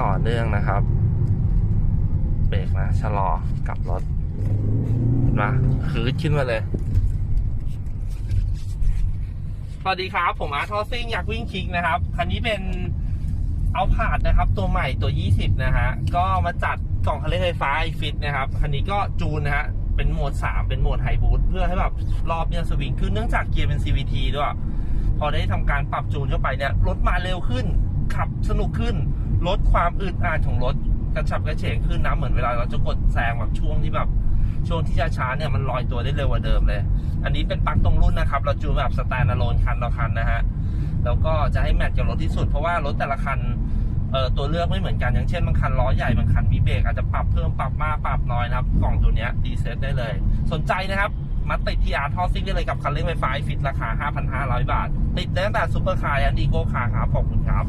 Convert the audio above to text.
ต่อเนื่องนะครับ เบรกนะชะลอกลับรถนไหมคือขึ้นมาเลย สวัสดีครับ ผมอาร์ทอซิ่งอยากวิ่งคิกนะครับ คันนี้เป็นเอาผาดนะครับ ตัวใหม่ตัว 20 นะฮะ ก็มาจัดกล่องคันเร่งไฟฟ้าไอฟิตนะครับ คันนี้ก็จูนนะฮะ เป็นโหมด 3 เป็นโหมดไฮบูทเพื่อให้แบบรอบเนี่ยสวิงขึ้นเนื่องจากเกียร์เป็น CVT ด้วย พอได้ทำการปรับจูนเข้าไปเนี่ย รถมาเร็วขึ้น ขับสนุกขึ้น ลดความอึดอัดของรถกระฉับกระเฉงขึ้นนะเหมือนเวลาเราจะกดแซงแบบช่วงที่แบบช่วงที่ช้าๆเนี่ยมันลอยตัวได้เร็วกว่าเดิมเลย อันนี้เป็นปลั๊กตรงรุ่นนะครับ เราจูนแบบสแตนด์อะโลนคันต่อคันนะฮะ แล้วก็จะให้แมทกับรถที่สุด เพราะว่ารถแต่ละคันเอ่อตัวเลือกไม่เหมือนกัน อย่างเช่นบางคันล้อใหญ่บางคันมีเบรกอาจจะปรับเพิ่มปรับมากปรับน้อยนะครับ กล่องตัวเนี้ยดีเซ็ตได้เลย สนใจนะครับมาติดที่อาร์ทอซิ่งได้เลยกับคันเร่งไฟฟ้าฟิตราคา 5,500 บาท ติดได้ตั้งแต่ซูเปอร์คาร์และดีโก้คาร์ครับขอบคุณครับ